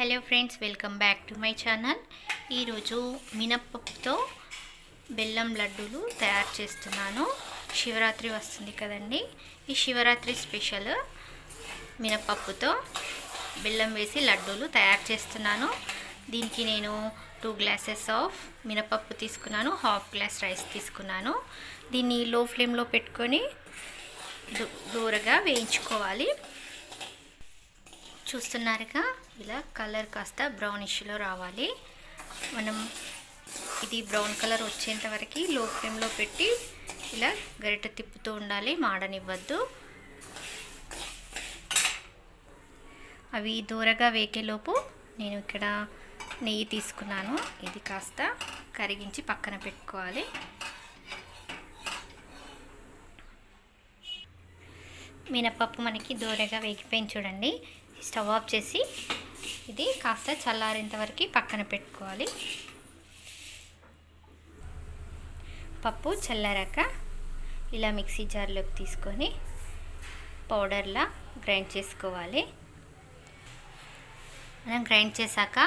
Hello friends welcome back to my channel. ఈరోజు మినప్పప్పుతో బెల్లం లడ్డూలు తయారు చేస్తున్నాను. శివరాత్రి వస్తుంది కదండి. ఈ శివరాత్రి స్పెషల్ మినప్పప్పుతో బెల్లం వేసి లడ్డూలు తయారు చేస్తున్నాను. దీనికి నేను టూ గ్లాసెస్ ఆఫ్ మినపప్పు తీసుకున్నాను హాఫ్ గ్లాస్ రైస్ తీసుకున్నాను. దీన్ని లో ఫ్లేమ్లో పెట్టుకొని దూ- దూరగా వేయించుకోవాలి. చూస్తున్నారుగా. ఇలా కలర్ కాస్త బ్రౌనిష్లో రావాలి. మనం ఇది బ్రౌన్ కలర్ వచ్చేంత వరకు లో ఫ్లేమ్లో పెట్టి ఇలా గరిట తిప్పుతూ ఉండాలి మాడనివ్వద్దు. అవి దూరగా వేకేలోపు నేను ఇక్కడ నెయ్యి తీసుకున్నాను. ఇది కాస్త కరిగించి పక్కన పెట్టుకోవాలి. మినపప్పు మనకి దూరగా వేగిపోయింది చూడండి. స్టవ్ ఆఫ్ చేసి ఇది కాస్త చల్లారేంత వరకు పక్కన పెట్టుకోవాలి. పప్పు చల్లారాక ఇలా మిక్సీ జార్లోకి తీసుకొని పౌడర్లా గ్రైండ్ చేసుకోవాలి. మనం గ్రైండ్ చేశాక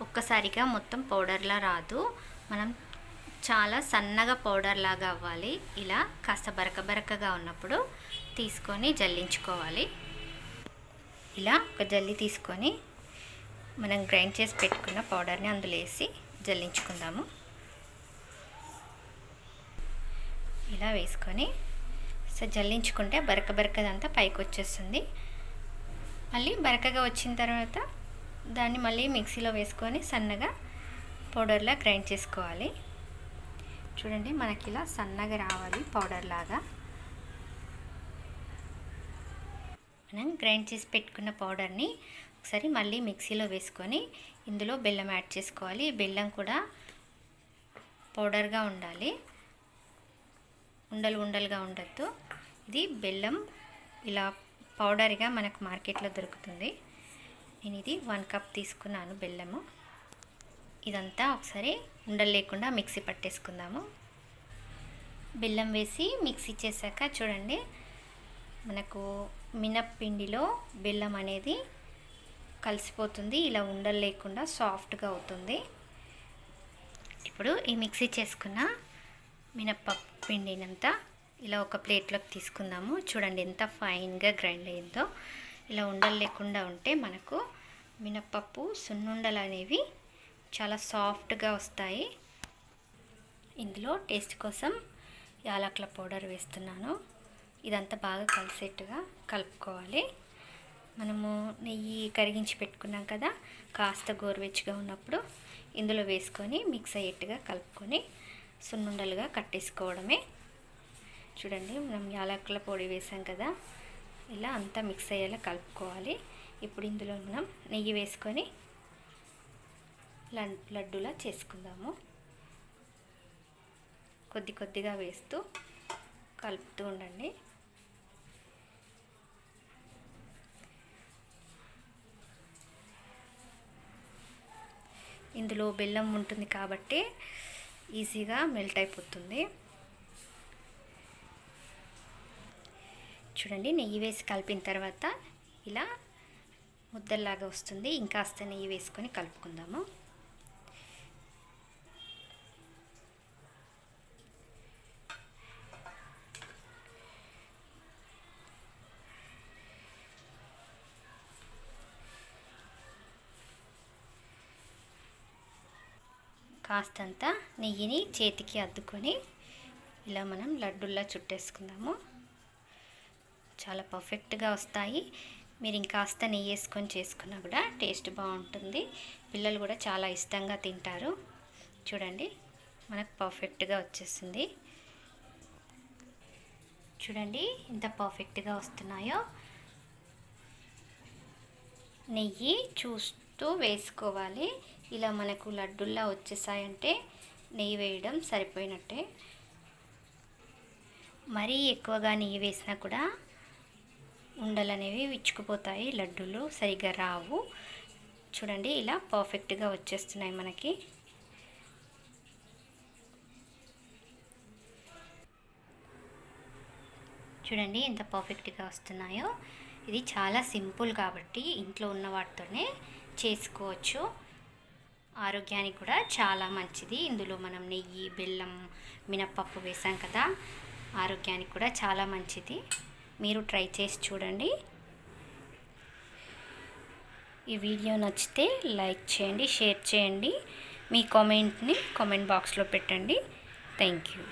ఒక్కసారిగా మొత్తం పౌడర్లా రాదు. మనం చాలా సన్నగా పౌడర్ లాగా అవ్వాలి. ఇలా కాస్త బరక బరకగా ఉన్నప్పుడు తీసుకొని జల్లించుకోవాలి. ఇలా ఒక జల్లి తీసుకొని మనం గ్రైండ్ చేసి పెట్టుకున్న పౌడర్ని అందులో వేసి జల్లించుకుందాము. ఇలా వేసుకొని సో జల్లించుకుంటే బరక బరకదంతా పైకి వచ్చేస్తుంది. మళ్ళీ బరకగా వచ్చిన తర్వాత దాన్ని మళ్ళీ మిక్సీలో వేసుకొని సన్నగా పౌడర్లా గ్రైండ్ చేసుకోవాలి. చూడండి మనకి ఇలా సన్నగా రావాలి పౌడర్ లాగా మనం గ్రైండ్ చేసి పెట్టుకున్న పౌడర్ని ఒకసారి మళ్ళీ మిక్సీలో వేసుకొని ఇందులో బెల్లం యాడ్ చేసుకోవాలి. బెల్లం కూడా పౌడర్గా ఉండాలి. ఉండలు ఉండలుగా ఉండద్దు. ఇది బెల్లం ఇలా పౌడర్గా మనకు మార్కెట్లో దొరుకుతుంది. నేను ఇది వన్ కప్ తీసుకున్నాను బెల్లము. ఇదంతా ఒకసారి ఉండలు లేకుండా మిక్సీ పట్టేసుకుందాము. బెల్లం వేసి మిక్సీ చేశాక చూడండి మనకు మినప్పిండిలో బెల్లం అనేది కలిసిపోతుంది ఇలా ఉండలు లేకుండా సాఫ్ట్గా అవుతుంది. ఇప్పుడు ఈ మిక్సీ చేసుకున్న మినప్పప్పు పిండినంతా ఇలా ఒక ప్లేట్లోకి తీసుకుందాము. చూడండి ఎంత ఫైన్గా గ్రైండ్ అయిందో. ఇలా ఉండలు లేకుండా ఉంటే మనకు మినప్పప్పు సున్నుండలు అనేవి చాలా సాఫ్ట్గా వస్తాయి. ఇందులో టేస్ట్ కోసం యాలకుల పౌడర్ వేస్తున్నాను. ఇదంతా బాగా కలిసేట్టుగా కలుపుకోవాలి. మనము నెయ్యి కరిగించి పెట్టుకున్నాం కదా కాస్త గోరువెచ్చగా ఉన్నప్పుడు ఇందులో వేసుకొని మిక్స్ అయ్యేట్టుగా కలుపుకొని సున్నుండలుగా కట్టేసుకోవడమే. చూడండి మనం యాలకుల పొడి వేసాం కదా ఇలా అంతా మిక్స్ అయ్యేలా కలుపుకోవాలి. ఇప్పుడు ఇందులో మనం నెయ్యి వేసుకొని లడ్ లడ్డూలా చేసుకుందాము. కొద్ది కొద్దిగా వేస్తూ కలుపుతూ ఉండండి. ఇందులో బెల్లం ఉంటుంది కాబట్టి ఈజీగా మెల్ట్ అయిపోతుంది. చూడండి నెయ్యి వేసి కలిపిన తర్వాత ఇలా ముద్దల్లాగా వస్తుంది. ఇంకాస్త నెయ్యి వేసుకొని కలుపుకుందాము. కాస్తంత నెయ్యిని చేతికి అద్దుకొని ఇలా మనం లడ్డుల్లా చుట్టేసుకుందాము. చాలా పర్ఫెక్ట్గా వస్తాయి. మీరు ఇంకాస్త నెయ్యి వేసుకొని చేసుకున్నా కూడా టేస్ట్ బాగుంటుంది. పిల్లలు కూడా చాలా ఇష్టంగా తింటారు. చూడండి మనకు పర్ఫెక్ట్గా వచ్చేసింది. చూడండి ఎంత పర్ఫెక్ట్గా వస్తున్నాయో. నెయ్యి చూస్తూ వేసుకోవాలి. ఇలా మనకు లడ్డుల్లా వచ్చేసాయంటే నెయ్యి వేయడం సరిపోయినట్టే. మరీ ఎక్కువగా నెయ్యి వేసినా కూడా ఉండలు అనేవి విచ్చుకుపోతాయి లడ్డూలు సరిగ్గా రావు. చూడండి ఇలా పర్ఫెక్ట్గా వచ్చేస్తున్నాయి మనకి. చూడండి ఎంత పర్ఫెక్ట్గా వస్తున్నాయో. ఇది చాలా సింపుల్ కాబట్టి ఇంట్లో ఉన్న వాటితోనే చేసుకోవచ్చు. ఆరోగ్యానికి కూడా చాలా మంచిది. ఇందులో మనం నెయ్యి బెల్లం మినప్పప్పు వేసాం కదా ఆరోగ్యానికి కూడా చాలా మంచిది. మీరు ట్రై చేసి చూడండి. ఈ వీడియో నచ్చితే లైక్ చేయండి షేర్ చేయండి. మీ కామెంట్ని కామెంట్ బాక్స్లో పెట్టండి. Thank you.